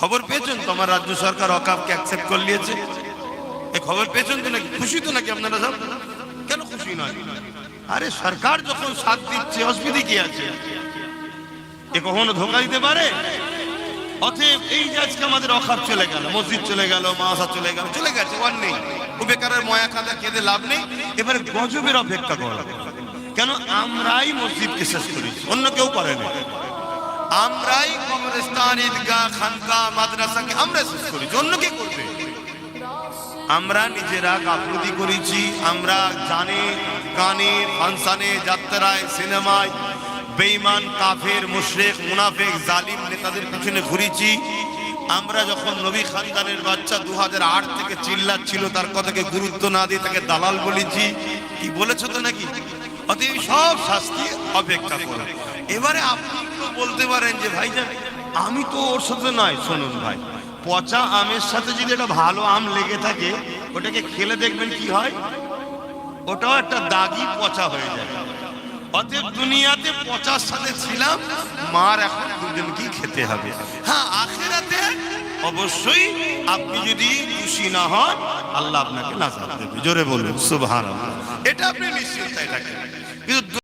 খবর পেয়েছেন? তোমার রাজ্য সরকার অকাপকে অ্যাকসেপ্ট করে নিয়েছে। এই খবর পেয়েছেন তো নাকি? খুশি তো নাকি আপনারা সব? কেন খুশি নয়? আরে সরকার যখন সাথ দিচ্ছে, অসুবিধে কি আছে? এ কখনো ধোকা দিতে পারে? অতএব এই যে আজকে আমাদের অখাপ চলে গেল, মসজিদ চলে গেল মাসা চলে গেল, চলে গেছে ওয়ার নেই। ও বেকারের ময়া খাদা কেঁদে লাভ নেই। এবারে গজবের অপেক্ষা করা। কেন আমরাই মসজিদকে শেষ করেছি, অন্য কেউ করে না আমরাই কবরস্থান ঈদগাহ খানকা মাদ্রাসাকে আমরা শেষ করেছি অন্য কে করবে? আমরা নিজেরা গাফলতি করেছি, আমরা জানে গানে ফাংশনে যাত্রায়, সিনেমায় বেঈমান, কাফের, মুশরিক, মুনাফিক, জালিম নেতাদের পিছনে ঘুরেছি। আমরা যখন নবী খানদানের বাচ্চা দু হাজার আট থেকে চিল্লাচ্ছিল, তার কথাকে গুরুত্ব না দিয়ে তাকে দালাল বলেছি। কি বলেছ তো নাকি? অতএব সব শাস্তি অপেক্ষা করে। এবারে আপনি বলতে পারেন যে, ভাইজান, আমি তো ওর সাথে নয়, শুনুন ভাই। পচা আমের সাথে যদি একটা ভালো আম লেগে থাকে, ওটাকে খেলে দেখবেন কি হয়? ওটাও একটা দাগি পচা হয়ে যায়। অতএব দুনিয়াতে পচার সাথে ছিলাম, মার এখন দুজনকেই খেতে হবে। হ্যাঁ আখেরাতে অবশ্যই আপনি যদি খুশি না হন, আল্লাহ আপনাকে নাজাত দেবে। জোরে বলুন, সুবহানাল্লাহ। এটা আপনি নিশ্চিন্তায় থাকেন কিন্তু